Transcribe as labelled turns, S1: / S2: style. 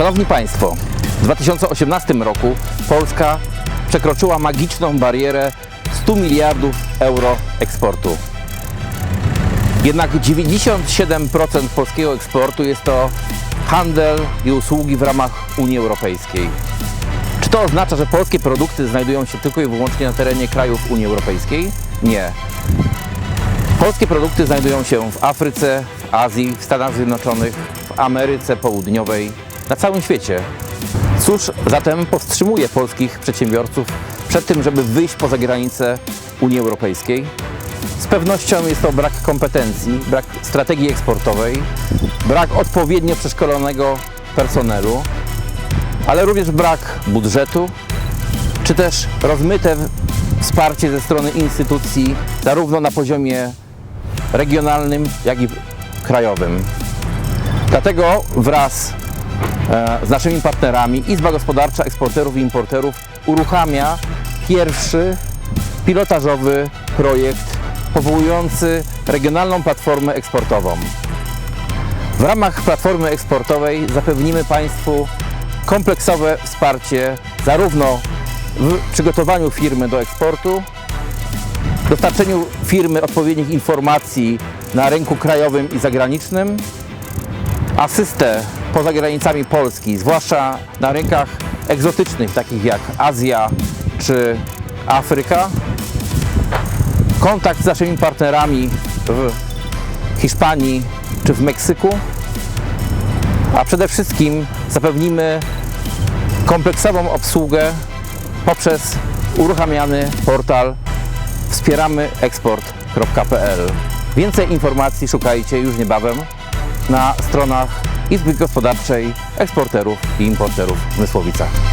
S1: Szanowni Państwo, w 2018 roku Polska przekroczyła magiczną barierę 100 miliardów euro eksportu. Jednak 97% polskiego eksportu jest to handel i usługi w ramach Unii Europejskiej. Czy to oznacza, że polskie produkty znajdują się tylko i wyłącznie na terenie krajów Unii Europejskiej? Nie. Polskie produkty znajdują się w Afryce, Azji, w Stanach Zjednoczonych, w Ameryce Południowej, na całym świecie. Cóż zatem powstrzymuje polskich przedsiębiorców przed tym, żeby wyjść poza granice Unii Europejskiej? Z pewnością jest to brak kompetencji, brak strategii eksportowej, brak odpowiednio przeszkolonego personelu, ale również brak budżetu, czy też rozmyte wsparcie ze strony instytucji, zarówno na poziomie regionalnym, jak i krajowym. Dlatego wraz z naszymi partnerami Izba Gospodarcza Eksporterów i Importerów uruchamia pierwszy pilotażowy projekt powołujący regionalną platformę eksportową. W ramach platformy eksportowej zapewnimy Państwu kompleksowe wsparcie zarówno w przygotowaniu firmy do eksportu, dostarczeniu firmy odpowiednich informacji na rynku krajowym i zagranicznym, asystę poza granicami Polski, zwłaszcza na rynkach egzotycznych takich jak Azja czy Afryka, kontakt z naszymi partnerami w Hiszpanii czy w Meksyku, a przede wszystkim zapewnimy kompleksową obsługę poprzez uruchamiany portal wspieramyeksport.pl. Więcej informacji szukajcie już niebawem na stronach Izby Gospodarczej Eksporterów i Importerów w Mysłowicach.